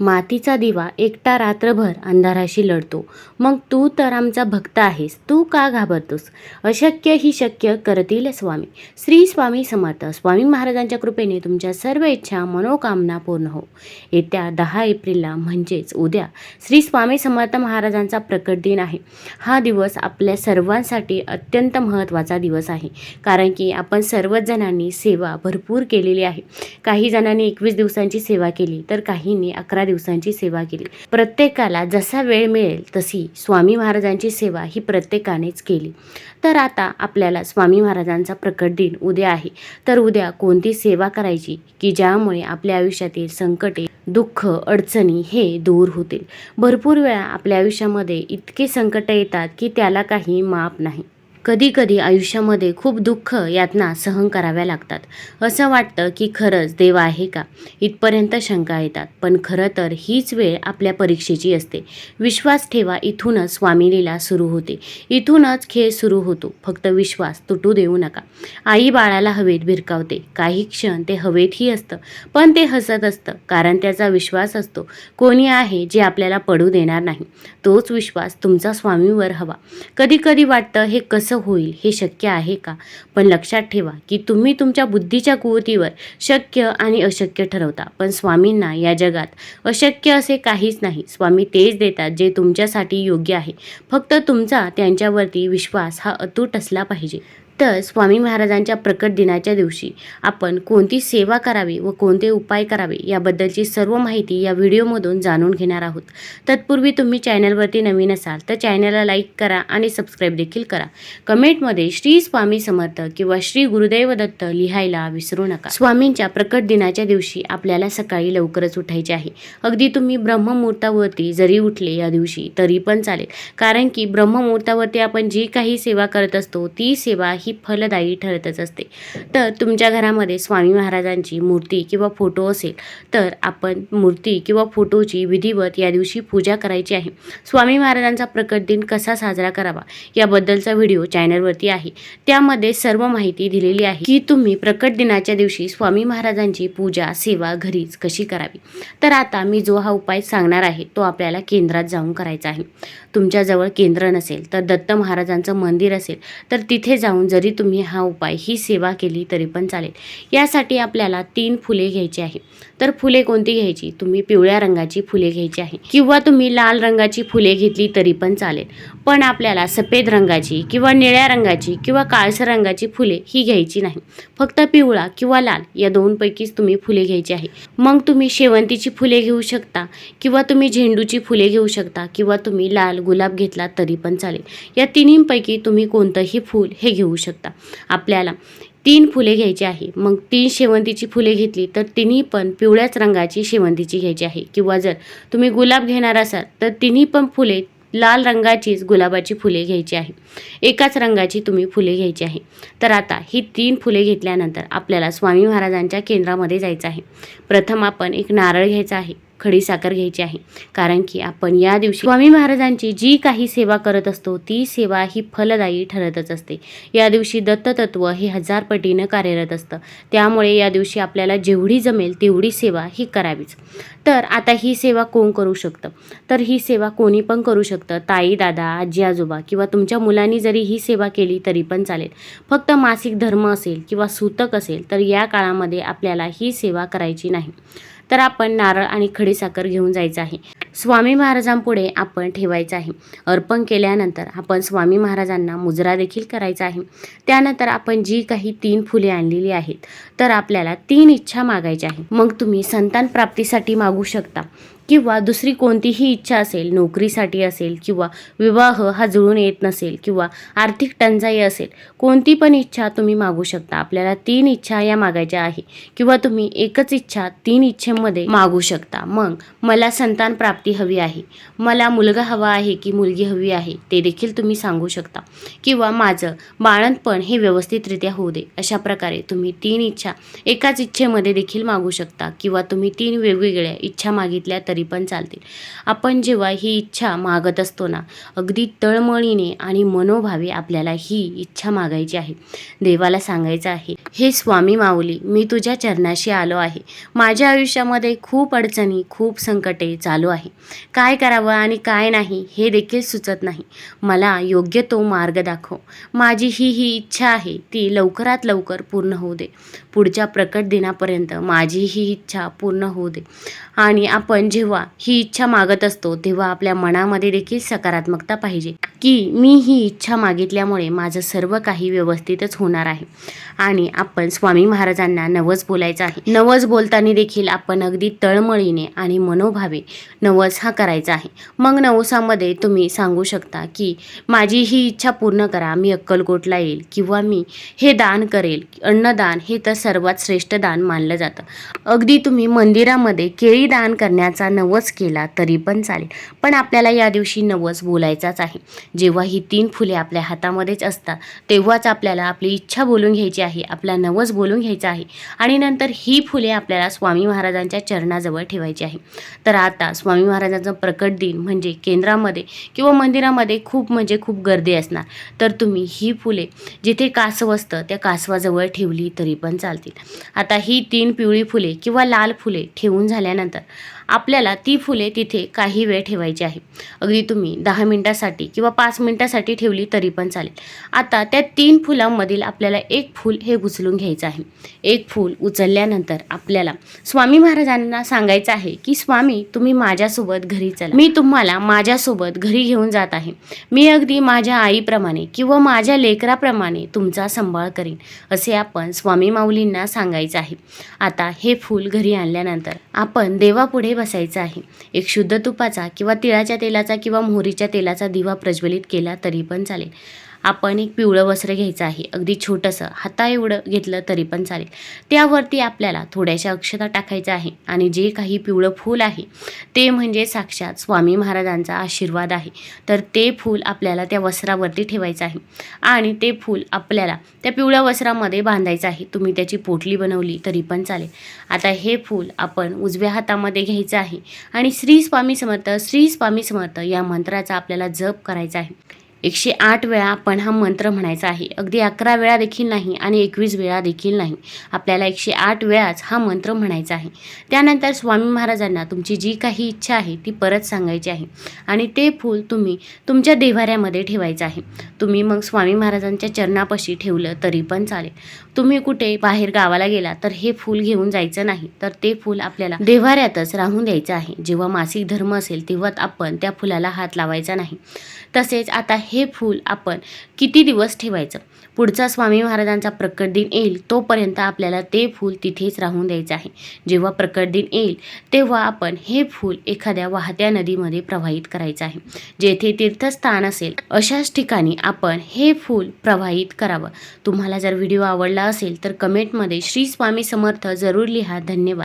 मातीचा दिवा एकटा रात्रभर अंधाराशी लढतो. मग तू तर आमचा भक्त आहेस तू का घाबरतोस? अशक्य ही शक्य करतील स्वामी. श्री स्वामी समर्थ. स्वामी महाराजांच्या कृपेने तुमच्या सर्व इच्छा मनोकामना पूर्ण हो. येत्या दहा एप्रिलला म्हणजेच उद्या श्री स्वामी समर्थ महाराजांचा प्रकट दिन आहे. हा दिवस आपल्या सर्वांसाठी अत्यंत महत्त्वाचा दिवस आहे. कारण की आपण सर्वच जणांनी सेवा भरपूर केलेली आहे. काही जणांनी एकवीस दिवसांची सेवा केली तर काहींनी अकरा दिवसांची सेवा केली. प्रत्येकाला जसा वेळ मिळेल तशी स्वामी महाराजांची सेवा ही प्रत्येकानेच केली. तर आता आपल्याला स्वामी महाराजांचा प्रकट दिन उद्या आहे. तर उद्या कोणती सेवा करायची की ज्यामुळे आपल्या आयुष्यातील संकटे दुःख अडचणी हे दूर होतील? भरपूर वेळा आपल्या आयुष्यामध्ये इतके संकट येतात की त्याला काही माप नाही. कधी कधी आयुष्यामध्ये खूप दुःख यातना सहन कराव्या लागतात. असं वाटतं की खरंच देव आहे का? इथपर्यंत शंका येतात. पण खरं तर हीच वेळ आपल्या परीक्षेची असते. विश्वास ठेवा इथूनच स्वामीलीला सुरू होते. इथूनच खेळ सुरू होतो. फक्त विश्वास तुटू देऊ नका. आई बाळाला हवेत भिरकावते. काही क्षण ते हवेतही असतं. पण ते हसत असतं. कारण त्याचा विश्वास असतो. कोणी आहे जे आपल्याला पडू देणार नाही. तोच विश्वास तुमचा स्वामीवर हवा. कधी कधी वाटतं हे कसं होईल हे शक्य आहे का? पण लक्षात ठेवा की तुम्ही तुमच्या बुद्धीच्या कुवतीवर शक्य आणि अशक्य ठरवता. पण स्वामींना या जगात अशक्य असे काहीच नाही. स्वामी तेच देतात जे तुमच्यासाठी योग्य आहे. फक्त तुमचा त्यांच्यावरती विश्वास हा अतूट असला पाहिजे. तर स्वामी महाराजांच्या प्रकट दिनाच्या दिवशी आपण कोणती सेवा करावी व कोणते उपाय करावे याबद्दलची सर्व माहिती या व्हिडिओमधून जाणून घेणार आहोत. तत्पूर्वी तुम्ही चॅनलवरती नवीन असाल तर चॅनलला लाईक करा आणि सबस्क्राईब देखील करा. कमेंटमध्ये श्री स्वामी समर्थ किंवा श्री गुरुदैव दत्त लिहायला विसरू नका. स्वामींच्या प्रकट दिनाच्या दिवशी आपल्याला सकाळी लवकरच उठायचे आहे. अगदी तुम्ही ब्रह्ममुहूर्तावरती जरी उठले या दिवशी तरी पण चालेल. कारण की ब्रह्ममुहूर्तावरती आपण जी काही सेवा करत असतो ती सेवा ही फलदायी ठरतच असते. तर तुमच्या घरामध्ये स्वामी महाराजांची मूर्ती किंवा फोटो असेल तर आपण मूर्ती किंवा फोटोची विधिवत या दिवशी पूजा करायची आहे. स्वामी महाराजांचा प्रकट दिन कसा साजरा करावा याबद्दलचा व्हिडिओ चॅनलवरती आहे. त्यामध्ये सर्व माहिती दिलेली आहे की तुम्ही प्रकट दिनाच्या दिवशी स्वामी महाराजांची पूजा सेवा घरीच कशी करावी. तर आता मी जो हा उपाय सांगणार आहे तो आपल्याला केंद्रात जाऊन करायचा आहे. तुमच्याजवळ केंद्र नसेल तर दत्त महाराजांचं मंदिर असेल तर तिथे जाऊन जरी तुम्ही हा उपाय ही सेवा केली तरी पण चालेल. यासाठी आपल्याला तीन फुले घ्यायची आहे. तर फुले कोणती घ्यायची? तुम्ही पिवळ्या रंगाची फुले घ्यायची आहे. किंवा तुम्ही लाल रंगाची फुले घेतली तरी पण चालेल. पण आपल्याला सफेद रंगाची किंवा निळ्या रंगाची किंवा काळसर रंगाची फुले ही घ्यायची नाही. फक्त पिवळा किंवा लाल या दोनपैकीच तुम्ही फुले घ्यायची आहे. मग तुम्ही शेवंतीची फुले घेऊ शकता किंवा तुम्ही झेंडूची फुले घेऊ शकता किंवा तुम्ही लाल गुलाब घेतला तरी पण चालेल. या तिन्हींपैकी तुम्ही कोणतंही फूल हे घेऊ शकता. आपल्याला तीन फुले घ्यायची आहे. मग तीन शेवंतीची फुले घेतली तर तिन्ही पण पिवळ्याच रंगाची शेवंतीची घ्यायची आहे. किंवा जर तुम्ही गुलाब घेणार असाल तर तिन्ही पण फुले लाल रंगाचीच गुलाबाची फुले घ्यायची आहे. एकाच रंगाची तुम्ही फुले घ्यायची आहे. तर आता ही तीन फुले घेतल्यानंतर आपल्याला स्वामी महाराजांच्या केंद्रामध्ये जायचं आहे. प्रथम आपण एक नारळ घ्यायचा आहे. खडी साखर घ्यायची आहे. कारण की आपण या दिवशी स्वामी महाराजांची जी काही सेवा करत असतो ती सेवा ही फलदायी ठरतच असते. या दिवशी दत्ततत्व हे हजार पटीनं कार्यरत असतं. त्यामुळे या दिवशी आपल्याला जेवढी जमेल तेवढी सेवा ही करावीच. तर आता ही सेवा कोण करू शकतं? तर ही सेवा कोणी पण करू शकतं. ताई दादा आजी आजोबा किंवा तुमच्या मुलांनी जरी ही सेवा केली तरी पण चालेल. फक्त मासिक धर्म असेल किंवा सूतक असेल तर या काळामध्ये आपल्याला ही सेवा करायची नाही. तर आपण नारळ आणि खडीसाखर घेऊन जायचं आहे. स्वामी महाराजांपुढे आपण ठेवायचं आहे. अर्पण केल्यानंतर आपण स्वामी महाराजांना मुजरा देखील करायचा आहे. त्यानंतर आपण जी काही तीन फुले आणलेली आहेत तर आपल्याला तीन इच्छा मागायच्या आहे. मग तुम्ही संतान प्राप्तीसाठी मागू शकता. किंवा दुसरी कोणतीही इच्छा असेल नोकरीसाठी असेल किंवा विवाह हा जुळून येत नसेल किंवा आर्थिक टंचाई असेल कोणती पण इच्छा तुम्ही मागू शकता. आपल्याला तीन इच्छा या मागायच्या आहे. किंवा तुम्ही एकच इच्छा तीन इच्छेमध्ये मागू शकता. मग मला संतान प्राप्ती हवी आहे. मला मुलगा हवा आहे की मुलगी हवी आहे ते देखील तुम्ही सांगू शकता. किंवा माझं बाळणपण हे व्यवस्थितरित्या होऊ दे. अशा प्रकारे तुम्ही तीन इच्छा एकाच इच्छेमध्ये देखील मागू शकता. किंवा तुम्ही तीन वेगवेगळ्या इच्छा मागितल्या तर पण चालतील. आपण जेव्हा ही इच्छा मागत असतो ना अगदी तळमळीने आणि मनोभावे आपल्याला ही इच्छा मागायची आहे. देवाला सांगायचं आहे हे स्वामी माऊली मी तुझ्या चरणाशी आलो आहे. माझ्या आयुष्यामध्ये खूप अडचणी खूप संकटे चालू आहे. काय करावं आणि काय नाही हे देखील सुचत नाही. मला योग्य तो मार्ग दाखव. माझी ही ही इच्छा आहे ती लवकरात लवकर पूर्ण होऊ दे. पुढच्या प्रकट दिनापर्यंत माझी ही इच्छा पूर्ण होऊ दे. आणि आपण जेव्हा ही इच्छा मागत असतो तेव्हा आपल्या मनामध्ये देखील सकारात्मकता पाहिजे. की मी ही इच्छा मागितल्यामुळे माझं सर्व काही व्यवस्थितच होणार आहे. आणि आपण स्वामी महाराजांना नवस बोलायचं आहे. नवस बोलताना देखील आपण अगदी तळमळीने आणि मनोभावे नवस हा करायचा आहे. मग नवसामध्ये तुम्ही सांगू शकता की माझी ही इच्छा पूर्ण करा मी अक्कलकोटला येईल किंवा मी हे दान करेल. अन्नदान हे तर सर्वात श्रेष्ठ दान मानलं जातं. अगदी तुम्ही मंदिरामध्ये केळी दान करण्याचा नवस केला तरी पण चालेल. पण आपल्याला या दिवशी नवस बोलायचाच आहे. जेव्हा ही तीन फुले आपल्या हातामध्येच असतात तेव्हाच आपल्याला आपली इच्छा बोलून घ्यायची आहे आपला नवस बोलून घ्यायचा आहे. आणि नंतर ही फुले आपल्याला स्वामी महाराजांच्या चरणाजवळ ठेवायची आहे. तर आता स्वामी महाराजांचं प्रकट दिन म्हणजे केंद्रामध्ये किंवा मंदिरामध्ये खूप म्हणजे खूप गर्दी असणार. तर तुम्ही ही फुले जिथे कासव असतं त्या कासवाजवळ ठेवली तरी पण चालतील. आता ही तीन पिवळी फुले किंवा लाल फुले ठेवून झाल्यानंतर आपल्याला ती फुले तिथे काही वेळ ठेवायची आहे. अगदी तुम्ही दहा मिनटासाठी किंवा पाच मिनटासाठी ठेवली तरी पण चालेल. आता त्या तीन फुलांमधील आपल्याला एक फूल हे उचलून घ्यायचं आहे. एक फूल उचलल्यानंतर आपल्याला स्वामी महाराजांना सांगायचं आहे की स्वामी तुम्ही माझ्यासोबत घरी चला. मी तुम्हाला माझ्यासोबत घरी घेऊन जात आहे. मी अगदी माझ्या आईप्रमाणे किंवा माझ्या लेकराप्रमाणे तुमचा सांभाळ करीन असे आपण स्वामी माऊलींना सांगायचं आहे. आता हे फूल घरी आणल्यानंतर आपण देवापुढे बसायचं आहे. एक शुद्ध तुपाचा किंवा तिळाच्या तेलाचा किंवा मोहरीच्या तेलाचा दिवा प्रज्वलित केला तरी पण चालेल. आपण एक पिवळं वस्त्र घ्यायचं आहे. अगदी छोटंसं हाता एवढं घेतलं तरी पण चालेल. त्यावरती आपल्याला थोड्याशा अक्षता टाकायच्या आहे आणि जे काही पिवळं फूल आहे ते म्हणजे साक्षात स्वामी महाराजांचा आशीर्वाद आहे. तर ते फूल आपल्याला त्या वस्त्रावरती ठेवायचं आहे आणि ते फूल आपल्याला त्या पिवळ्या वस्त्रामध्ये बांधायचं आहे. तुम्ही त्याची पोटली बनवली तरी पण चालेल. आता हे फूल आपण उजव्या हातामध्ये घ्यायचं आहे आणि श्री स्वामी समर्थ श्री स्वामी समर्थ या मंत्राचा आपल्याला जप करायचा आहे. एकशे आठ वेळा आपण हा मंत्र म्हणायचा आहे. अगदी अकरा वेळा देखील नाही आणि एकवीस वेळा देखील नाही. आपल्याला एकशे आठ वेळाच हा मंत्र म्हणायचा आहे. त्यानंतर स्वामी महाराजांना तुमची जी काही इच्छा आहे ती परत सांगायची आहे. आणि ते फूल तुम्ही तुमच्या देव्हाऱ्यामध्ये ठेवायचं आहे. तुम्ही मग स्वामी महाराजांच्या चरणापाशी ठेवलं तरी पण चालेल. तुम्ही कुठे बाहेर गावाला गेला तर हे फूल घेऊन जायचं नाही. तर ते फूल आपल्याला देव्हाऱ्यातच राहून द्यायचं आहे. जेव्हा मासिक धर्म असेल तेव्हा आपण त्या फुलाला हात लावायचा नाही. तसेच आता हे हे फूल आपण किती दिवस ठेवायचं? पुढचा स्वामी महाराजांचा प्रकट दिन येईल तोपर्यंत आपल्याला ते फूल तिथेच राहून द्यायचं आहे. जेव्हा प्रकट दिन येईल तेव्हा आपण हे फूल एखाद्या वाहत्या नदीमध्ये प्रवाहित करायचं आहे. जेथे तीर्थस्थान असेल अशाच ठिकाणी आपण हे फूल प्रवाहित करावं. तुम्हाला जर व्हिडिओ आवडला असेल तर कमेंटमध्ये श्री स्वामी समर्थ जरूर लिहा. धन्यवाद.